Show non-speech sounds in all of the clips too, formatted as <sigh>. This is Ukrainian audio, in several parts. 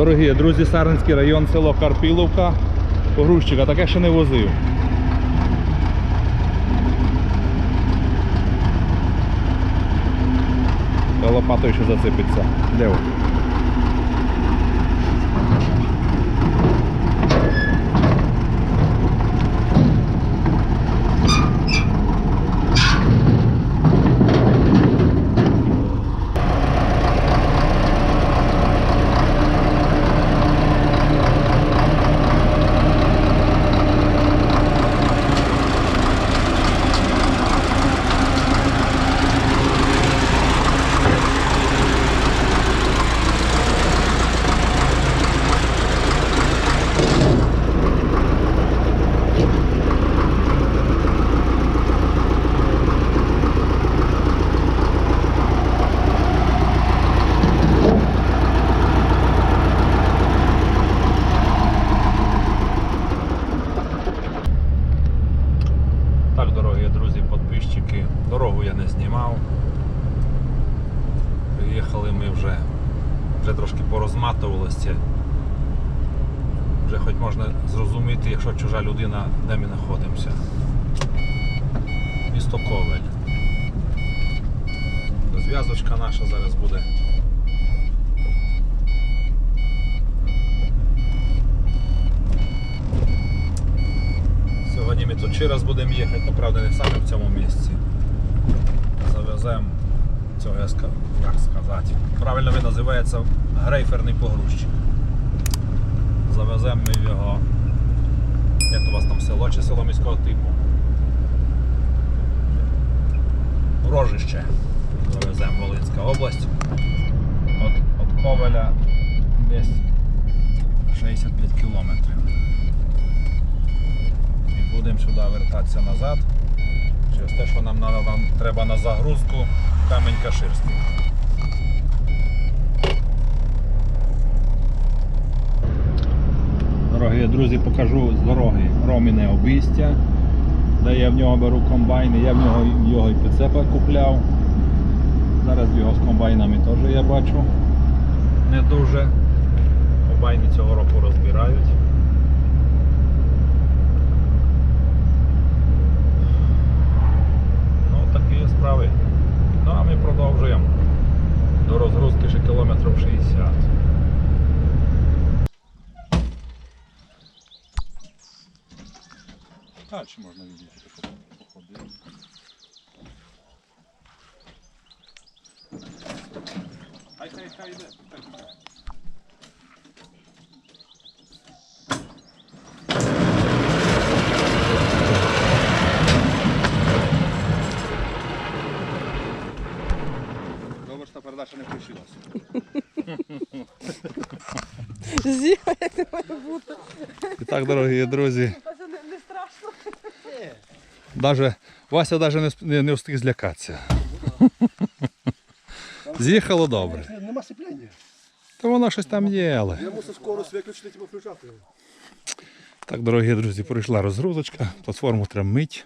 Дорогі друзі, Сарненський район, село Карпіловка. Погрузчика таке ще не возив. Та Лопатою ще зацепиться. Де він? Так, дорогі друзі, підписчики, дорогу я не знімав. Приїхали ми вже, вже трошки порозматувалося. Вже хоч можна зрозуміти, якщо чужа людина, де ми знаходимося. Місто Ковель. Зв'язочка наша зараз буде. Сьогодні ми тут ще раз будемо їхати, але правда не саме в цьому місці. Завеземо цього, як сказати. Правильно він називається грейферний погрузчик. Завеземо ми його. Як у вас там село чи село міського типу? Рожище. Завеземо Волинська область. От, от Ковеля десь 65 кілометрів. І будемо сюди вертатися назад. Через те, що нам, треба на загрузку камінь Каширський. Дорогі друзі, покажу з дороги Роміне обійстя, де я в нього беру комбайни, я в нього його і прицепа купляв. Зараз його з комбайнами теж я бачу. Не дуже. Комбайни цього року розбирають. Ну, такі є справи. Ну, а ми продовжуємо. До розгрузки ще кілометрів 60. А, чи можна відійти походити? Хай, хай, хай йде. хай йде. Добре, що передача не включилася. Зіга, як не має бути. І так, дорогі друзі, Це не, не страшно. даже, Вася навіть не, сп- не, не встиг злякатися. З'їхало добре. Нема сцеплення. Та воно щось там є, але. Я мусив скорость виключити і включати. Так, дорогі друзі, пройшла розгрузочка, платформу треба мить.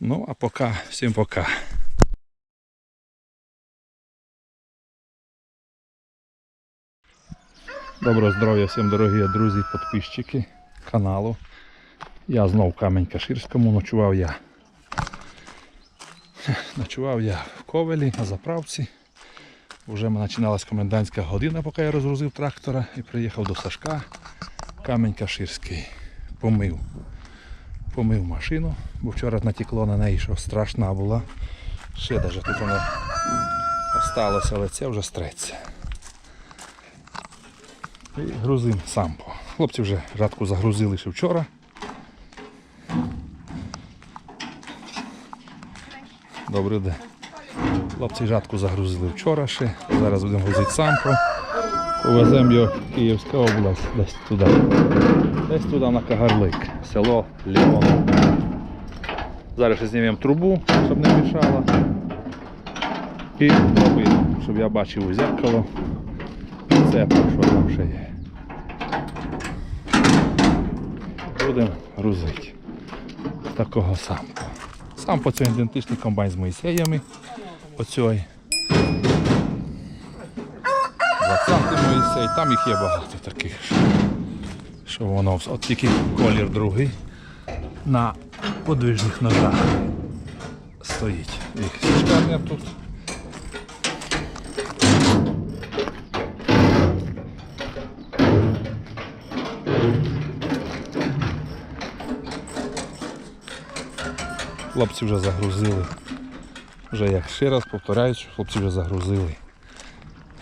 Ну, а поки, всім пока. Доброго здоров'я всім дорогі друзі, підписчики каналу. Я знов в Камінь Каширському ночував я. Ночував я в Ковелі на заправці. Вже починалась комендантська година, поки я розгрузив трактора і приїхав до Сашка. Камінь Каширський. Помив. Помив машину, бо вчора натекло на неї, що страшна була. Ще навіть тут воно осталося, але це вже стреться. І грузим сампо. Хлопці вже жатку загрузили ще вчора. Добрий день. Хлопці жатку загрузили вчора ще. Зараз будемо грузити сампо. Повеземо його в Київська область, десь туди. Десь туди на Кагарлик, село Ліон. Зараз ще знімемо трубу, щоб не мішало. І зробимо, щоб я бачив у зеркало. Це що там ще є. Будемо грузити. Такого сампо. Сампо це ідентичний комбайн з Моїсеями. Оцей. 20 Моїсей, там їх є багато таких. що- воно от тільки колір другий на подвижних ножах стоїть. Їх тут. Хлопці вже загрузили. Вже як ще раз повторяю, що хлопці вже загрузили.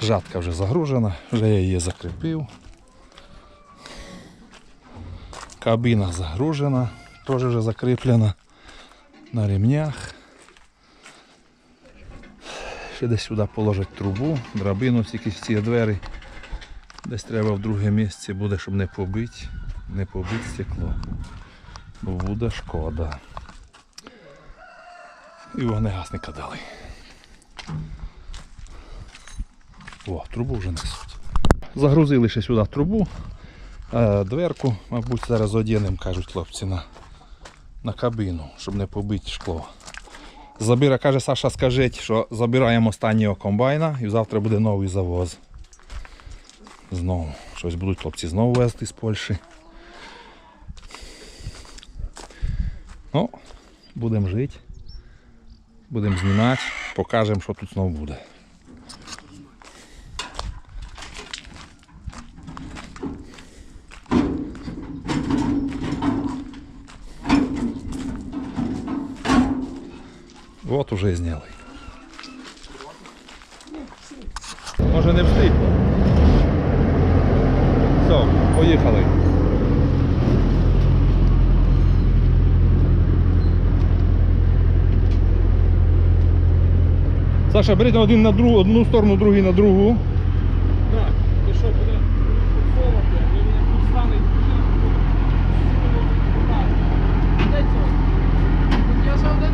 Жатка вже загружена, вже я її закріпив. Кабіна загружена, теж вже закріплена на ремнях. Ще десь сюди положить трубу, драбину тільки в ці двері. Десь треба в друге місце буде, щоб не побити, не побити стекло. Буде шкода. І вогнегасника дали. О, трубу вже несуть. Загрузили ще сюди трубу, е, дверку, мабуть, зараз одінемо, кажуть хлопці, на, на кабіну, щоб не побити шкло. Забіра, каже Саша, скажіть, що забираємо останнього комбайна і завтра буде новий завоз. Знову. Щось будуть хлопці знову везти з Польщі. Ну, будемо жити. Будемо знімати, покажемо, що тут знову буде. От уже і зняли. Може не встиг. Все, поїхали. Саша, беріть один на другу, одну сторону, другий на другу. Так, і що буде холодно, і він тут стане. Де цього? Тут я ще один.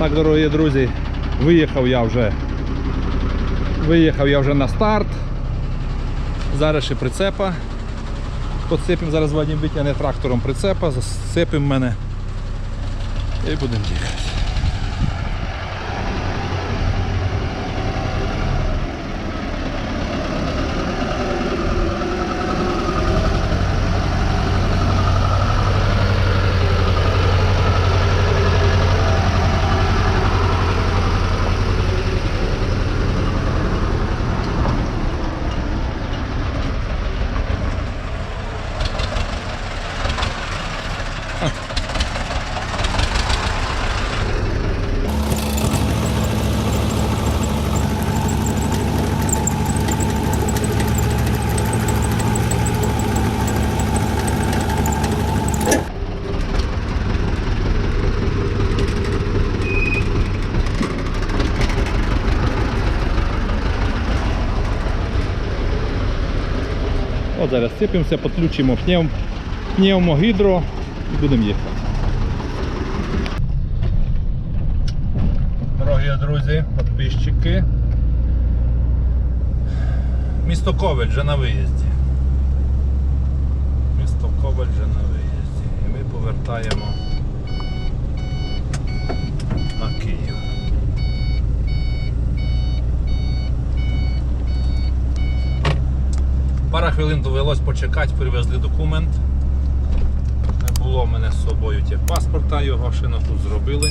Так, дорогі друзі, виїхав я вже. Виїхав я вже на старт. Зараз ще прицепа. Подсипемо, зараз Вадим витягне трактором прицепа, засипемо мене і будемо їхати. От зараз сипемося, підключимо пневм, пневмогідро і будемо їхати. Дорогі друзі, підписчики. Місто Ковель вже на виїзді. Місто Ковель вже на виїзді. І ми повертаємо на Київ. Пара хвилин довелось почекати, привезли документ. Ми Було в мене з собою ті паспорта, його ще тут зробили.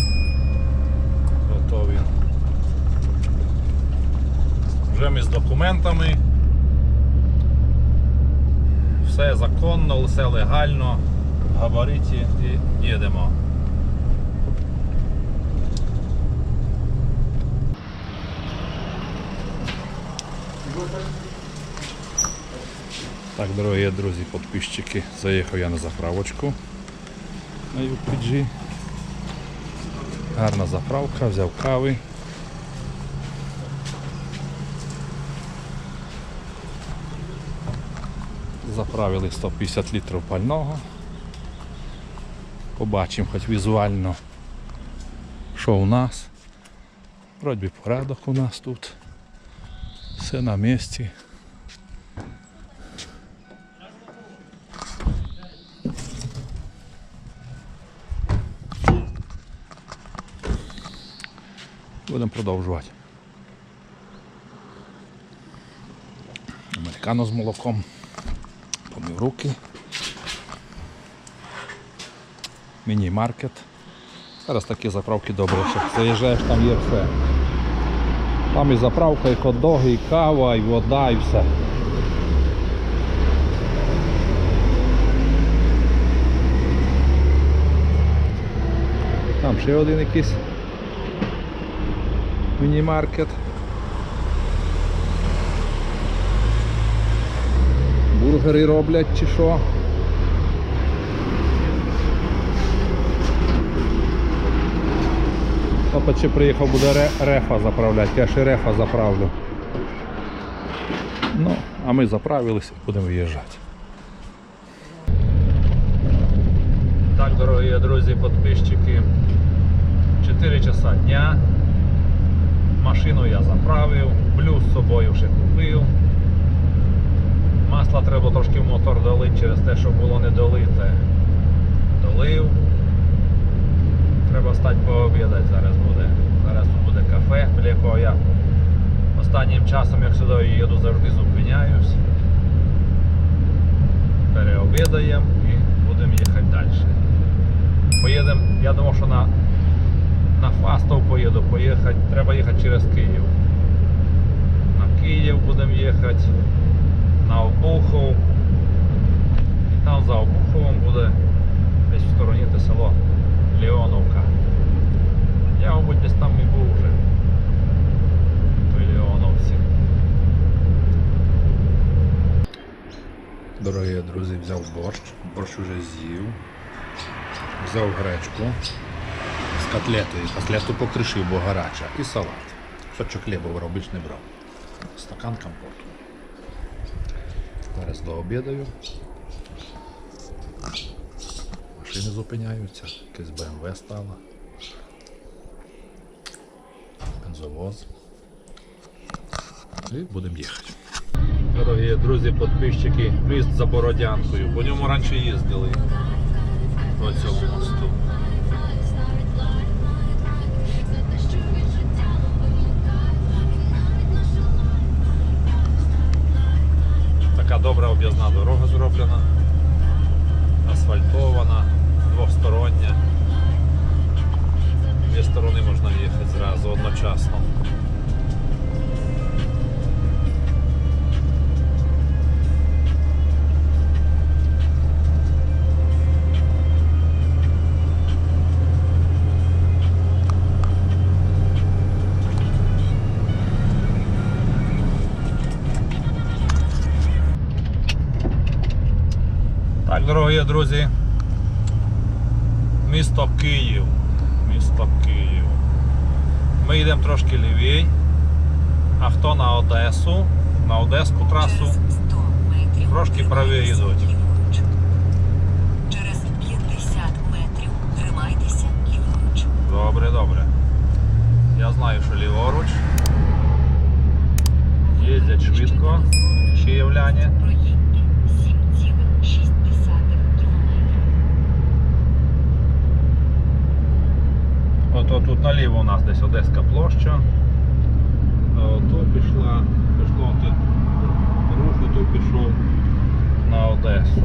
Готові. Вже ми з документами. Все законно, все легально, габариті і їдемо. Так, дорогі друзі, підписчики, заїхав я на заправочку на UPG. Гарна заправка, взяв кави. Заправили 150 літрів пального. Побачимо хоч візуально, що у нас. Вроді порядок у нас тут. Все на місці. Будемо продовжувати. Американо з молоком. Помив руки. Міні-маркет. Зараз такі заправки добре, що заїжджаєш, там є все. Там і заправка, і хот-доги, і кава, і вода, і все. Там ще один якийсь міні-маркет. Бургери роблять чи що. Папа ще приїхав, буде рефа заправляти, я ще рефа заправлю. Ну, а ми заправилися і будемо виїжджати. Так, дорогі друзі, підписчики. 4 часа дня. Машину я заправив, плюс з собою вже купив. Масла треба трошки в мотор долити через те, що було не долите. Долив. Треба стати пообідати зараз буде. Зараз тут буде кафе, біля якого я останнім часом, як сюди їду, завжди зупиняюсь. Переобідаємо і будемо їхати далі. Поїдемо, я думав, що на на Фастов поїду, поїхати, треба їхати через Київ. На Київ будемо їхати, на Обухов. І там за Обуховом буде десь в стороні те село Леоновка. Я, мабуть, десь там і був вже. Леоновці. Дорогі друзі, взяв борщ, борщ уже з'їв. Взяв гречку з котлетою. Котлету покришив, бо гаряча. І салат. Кусочок хліба більш не брав. Стакан компоту. Зараз дообідаю. Машини зупиняються, якесь БМВ стало. Бензовоз. І будемо їхати. Дорогі друзі, підписчики, міст за Бородянкою. По ньому раніше їздили. По цьому мосту. Об'їзна дорога зроблена, асфальтована, друзі. Місто Київ. Місто Київ. Ми йдемо трошки лівій. А хто на Одесу, на Одеську трасу, Трошки правее йдуть. йдуть. Через 50 метрів тримайтеся ліворуч. Добре, добре. Я знаю, що ліворуч. Їздять швидко, київляні. Ну, то тут наліво у нас десь Одеська площа. Е, то пішла, пішло тут руху, тут пішов на Одесу.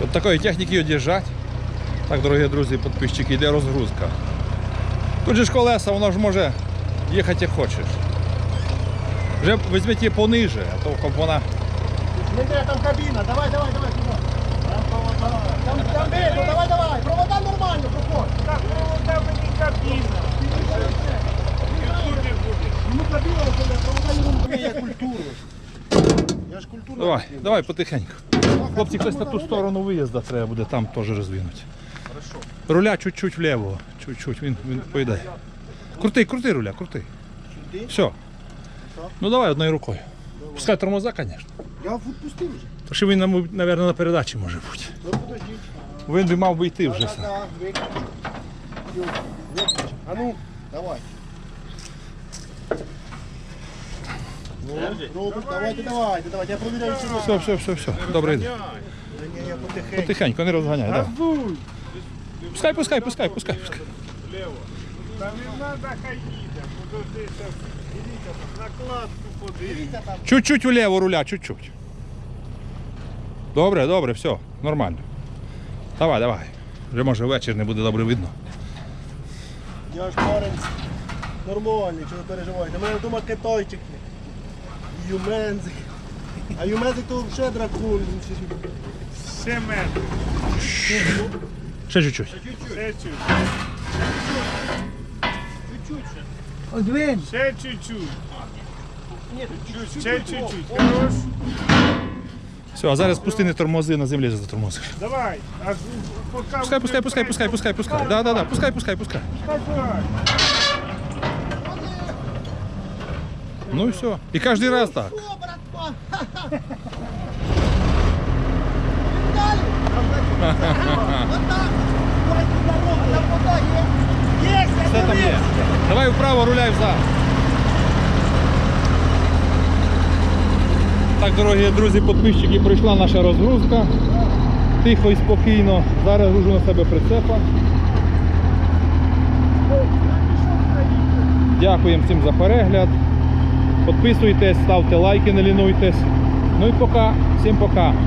От такої техніки од'їжджати. Так, дорогі друзі і підписчики, йде розгрузка. Тут же ж колеса, воно ж може їхати як хочеш. Вже візьміть її пониже, а то щоб вона. Смотри, там кабіна, давай, давай, давай, сюди. Там провода. Там, там видно, давай, давай. Провода нормально, проходь. Так, провода мені кабіна. Ну кабіна, провода не Я ж культурно. Давай, давай потихеньку. Хлопці, хтось на ту сторону виїзду треба буде там теж роздвинути. Руля чуть-чуть вліво. Чуть-чуть, він, він поїде. Крути, крути руля, крути. Все. Ну давай одною рукою. Пускай тормоза, звісно. Я відпустив вже. То що він, мабуть, на передачі може бути. Ну подождіть. Він би мав би йти вже. Да, да. Йо, виключи. А ну, давай. Ну, Робert, давайте, давайте, давайте. Я провіряю, що. Все, все, все, все. Добре йде. Потихеньку. Не розганяй. Давай. Пускай, пускай, пускай, пускай, пускай. Лево. Та не треба хай їде. Подожди, Чуть-чуть вліво руля, чуть-чуть. Добре, добре, все, нормально. Давай, давай. Вже може вечір не буде добре видно. Я ж парень нормальний, чого ви переживаєте. У мене вдома китайчик. є. Юмензик. А Юмензик то взагалі дракон. ще- Ще метр. Ще чуть-чуть. Ще чуть. Одвинь. Ще чуть-чуть. Ще чуть-чуть. Хорош. Все, а зараз пусти не тормози, на землі затормозиш. Давай. А з- поки Пускай, пускай, пускай, пускай, пускай, пускай. Да, да, да, пускай, пускай, пускай. Давай. Ну і все. І кожен раз так. <laughs> Все там є. Давай вправо, руляй взад. Так, дорогі друзі, підписчики, прийшла наша розгрузка. Тихо і спокійно. Зараз гружу на себе прицепа. Дякуємо всім за перегляд. Підписуйтесь, ставте лайки, не лінуйтесь. Ну і пока. Всім пока.